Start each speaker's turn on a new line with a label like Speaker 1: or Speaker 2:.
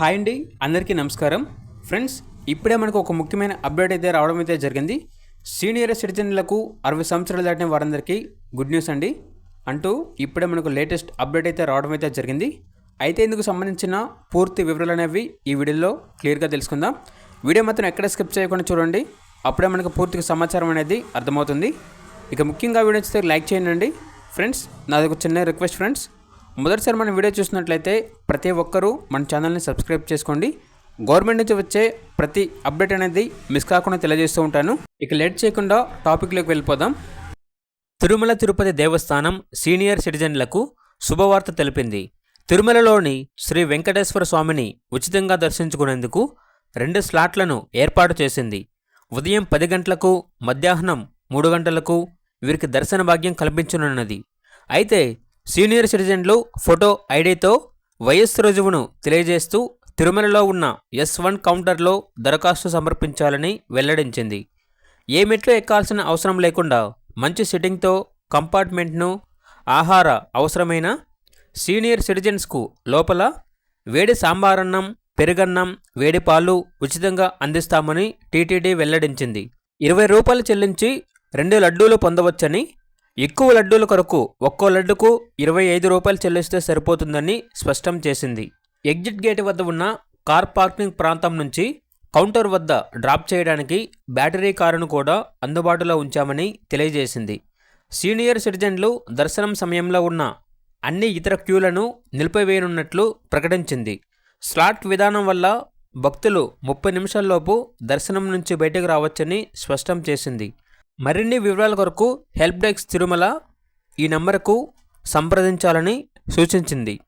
Speaker 1: Hi అండి అందరికీ నమస్కారం. ఫ్రెండ్స్ ఇప్పుడే మనకు ఒక ముఖ్యమైన అప్డేట్ అయితే రావడం అయితే జరిగింది. సీనియర్ సిటిజన్లకు అరవై సంవత్సరాలు దాటిన వారందరికీ గుడ్ న్యూస్ అండి. అంటూ ఇప్పుడే మనకు లేటెస్ట్ అప్డేట్ అయితే రావడం అయితే జరిగింది. అయితే ఇందుకు సంబంధించిన పూర్తి వివరాలు అనేవి ఈ వీడియోలో క్లియర్గా తెలుసుకుందాం. వీడియో మాత్రం ఎక్కడ స్కిప్ చేయకుండా చూడండి. అప్పుడే మనకు పూర్తిగా సమాచారం అనేది అర్థమవుతుంది. ఇక ముఖ్యంగా వీడియో చూస్తే లైక్ చేయండి. ఫ్రెండ్స్ నాది ఒక చిన్న రిక్వెస్ట్ ఫ్రెండ్స్. మొదటిసారి మన వీడియో చూసినట్లయితే ప్రతి ఒక్కరూ మన ఛానల్ని సబ్స్క్రైబ్ చేసుకోండి. గవర్నమెంట్ నుంచి వచ్చే ప్రతి అప్డేట్ అనేది మిస్ కాకుండా తెలియజేస్తూ ఉంటాను. ఇక లేట్ చేయకుండా టాపిక్లోకి వెళ్ళిపోదాం. తిరుమల తిరుపతి దేవస్థానం సీనియర్ సిటిజన్లకు శుభవార్త తెలిపింది. తిరుమలలోని శ్రీ వెంకటేశ్వర స్వామిని ఉచితంగా దర్శించుకునేందుకు రెండు స్లాట్లను ఏర్పాటు చేసింది. ఉదయం పది గంటలకు మధ్యాహ్నం మూడు గంటలకు వీరికి దర్శన భాగ్యం కల్పించనున్నది. అయితే సీనియర్ సిటిజన్లు ఫోటో ఐడితో వయస్సు రుజువును తెలియజేస్తూ తిరుమలలో ఉన్న ఎస్ వన్ కౌంటర్లో దరఖాస్తు సమర్పించాలని వెల్లడించింది. ఏ మెట్లు ఎక్కాల్సిన అవసరం లేకుండా మంచి సిట్టింగ్తో కంపార్ట్మెంట్ను ఆహార అవసరమైన సీనియర్ సిటిజన్స్కు లోపల వేడి సాంబారన్నం పెరుగన్నం వేడి పాలు ఉచితంగా అందిస్తామని టీటీడీ వెల్లడించింది. ఇరవై రూపాయలు చెల్లించి రెండు లడ్డూలు పొందవచ్చని ఎక్కువ లడ్డూల కొరకు ఒక్కో లడ్డుకు ఇరవై ఐదు రూపాయలు చెల్లిస్తే సరిపోతుందని స్పష్టం చేసింది. ఎగ్జిట్ గేట్ వద్ద ఉన్న కార్ పార్కింగ్ ప్రాంతం నుంచి కౌంటర్ వద్ద డ్రాప్ చేయడానికి బ్యాటరీ కారును కూడా అందుబాటులో ఉంచామని తెలియజేసింది. సీనియర్ సిటిజన్లు దర్శనం సమయంలో ఉన్న అన్ని ఇతర క్యూలను నిలిపివేయనున్నట్లు ప్రకటించింది. స్లాట్ విధానం వల్ల భక్తులు ముప్పై నిమిషాల్లోపు దర్శనం నుంచి బయటకు రావచ్చని స్పష్టం చేసింది. మరిన్ని వివరాల కొరకు హెల్ప్ డెస్క్ తిరుమల ఈ నంబరుకు సంప్రదించాలని సూచించింది.